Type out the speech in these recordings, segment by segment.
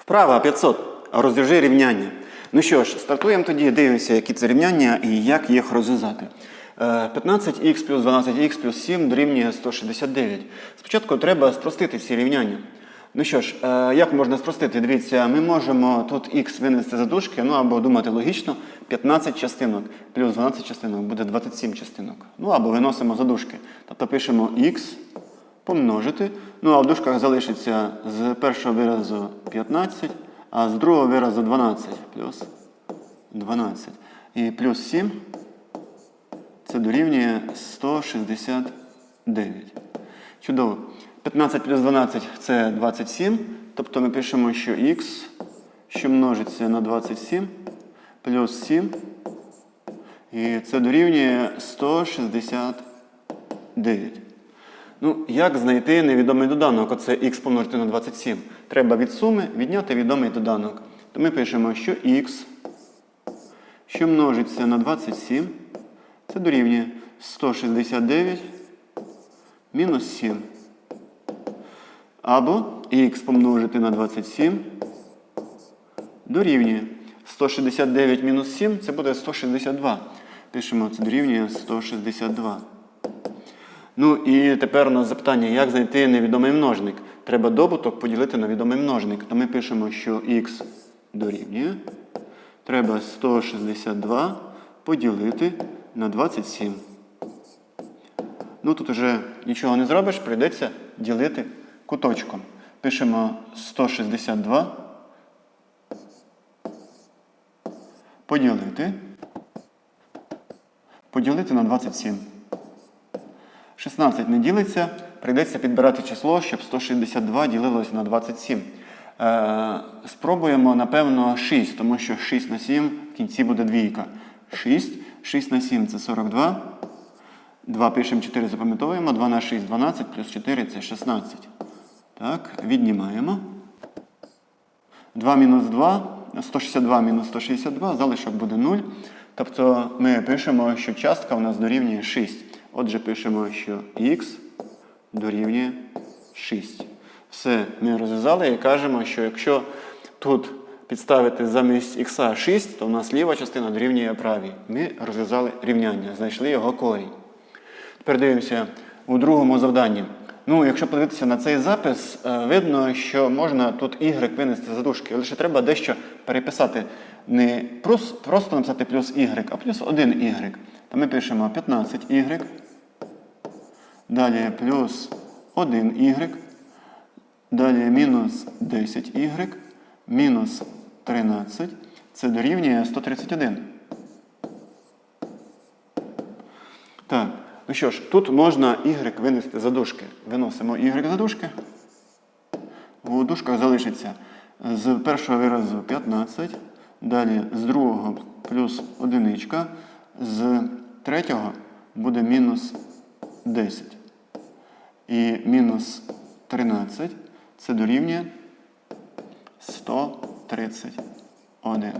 Вправа 500. Розв'яжи рівняння. Ну що ж, стартуємо тоді, дивимося, які це рівняння і як їх розв'язати. Е, 15х плюс 12х плюс 7 дорівнює 169. Спочатку треба спростити ці рівняння. Ну що ж, е, як можна спростити? Дивіться, ми можемо тут х винести за дужки, ну або думати логічно, 15 частинок плюс 12 частинок буде 27 частинок. Ну або виносимо за дужки. Тобто пишемо х помножити. Ну а в дужках залишиться з першого виразу 15, а з другого виразу 12 плюс 12. І плюс 7 це дорівнює 169. Чудово. 15 плюс 12 це 27. Тобто ми пишемо, що х, що множиться на 27, плюс 7. І це дорівнює 169. Ну, як знайти невідомий доданок? Оце х помножити на 27. Треба від суми відняти відомий доданок. То ми пишемо, що х, що множиться на 27, це дорівнює 169 мінус 7. Або х помножити на 27 дорівнює 169 мінус 7 це буде 162. Пишемо, це дорівнює 162. Ну і тепер у нас запитання, як знайти невідомий множник. Треба добуток поділити на відомий множник. То ми пишемо, що х дорівнює. Треба 162 поділити на 27. Ну тут вже нічого не зробиш, прийдеться ділити куточком. Пишемо 162 поділити. Поділити на 27. 16 не ділиться, прийдеться підбирати число, щоб 162 ділилося на 27. Е, спробуємо, напевно, 6, тому що 6 на 7 в кінці буде двійка. 6. 6 на 7 це 42. 2 пишемо 4, запам'ятовуємо. 2 на 6 12, плюс 4 це 16. Так, віднімаємо. 2 мінус 2, 162 мінус 162, залишок буде 0. Тобто ми пишемо, що частка у нас дорівнює 6. Отже, пишемо, що х дорівнює 6. Все, ми розв'язали і кажемо, що якщо тут підставити замість х 6, то у нас ліва частина дорівнює правій. Ми розв'язали рівняння, знайшли його корінь. Тепер дивимося у другому завданні. Ну, якщо подивитися на цей запис, е, видно, що можна тут y винести за дужки. Лише треба дещо переписати. Не просто написати плюс y, а плюс 1y. То ми пишемо 15y. Далі плюс 1y. Далі мінус 10y. Мінус 13. Це дорівнює 131. Так, ну що ж, тут можна y винести за дужки. Виносимо y за дужки. У дужках залишиться з першого виразу 15, далі з другого плюс одиничка, з третього буде мінус 10. І мінус 13 це дорівнює 131.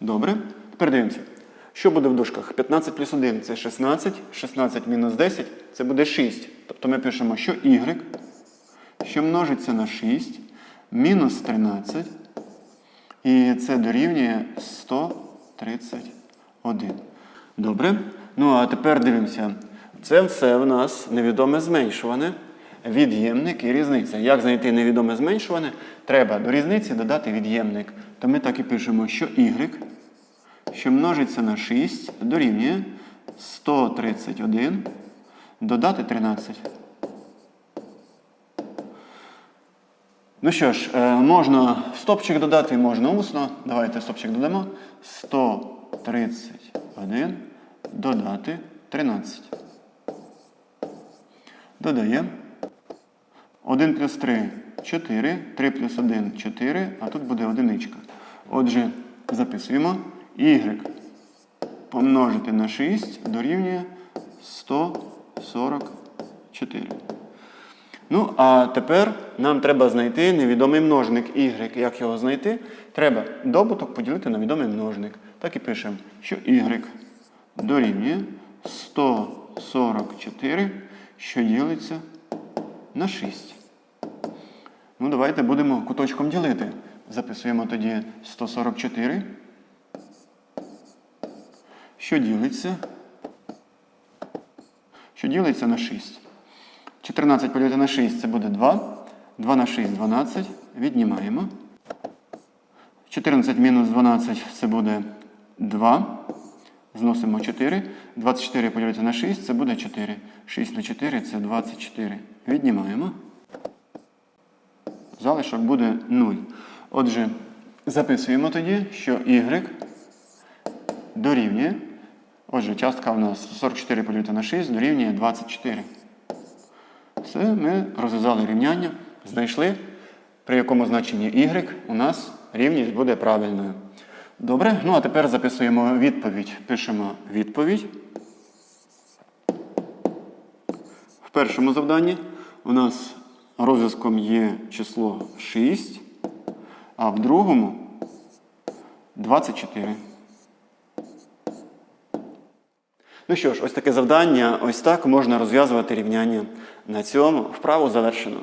Добре. Тепер дивимося. Що буде в дужках? 15 плюс 1 це 16, 16 мінус 10 це буде 6. Тобто ми пишемо, що y, що множиться на 6, мінус 13, і це дорівнює 131. Добре. Ну а тепер дивимося. Це все в нас невідоме зменшуване, від'ємник і різниця. Як знайти невідоме зменшуване? Треба до різниці додати від'ємник. То ми так і пишемо, що y що множиться на 6, дорівнює 131, додати 13. Ну що ж, е, можна стопчик додати, можна усно. Давайте стопчик додамо. 131 додати 13. Додаємо. 1 плюс 3 4, 3 плюс 1 4, а тут буде одиничка. Отже, записуємо y помножити на 6 дорівнює 144. Ну, а тепер нам треба знайти невідомий множник y. Як його знайти? Треба добуток поділити на відомий множник. Так і пишемо, що y дорівнює 144, що ділиться на 6. Ну, давайте будемо куточком ділити. Записуємо тоді 144. Що ділиться? Що ділиться на 6. 14 поділити на 6 це буде 2. 2 на 6 12. Віднімаємо. 14 мінус 12 це буде 2. Зносимо 4. 24 поділити на 6 це буде 4. 6 на 4 це 24. Віднімаємо. Залишок буде 0. Отже, записуємо тоді, що y дорівнює. Отже, частка у нас 44 поділити на 6 дорівнює 24. Все, ми розв'язали рівняння, знайшли, при якому значенні y у нас рівність буде правильною. Добре, ну а тепер записуємо відповідь. Пишемо відповідь. В першому завданні у нас розв'язком є число 6, а в другому 24. Ну що ж, ось таке завдання. Ось так можна розв'язувати рівняння. На цьому вправу завершено.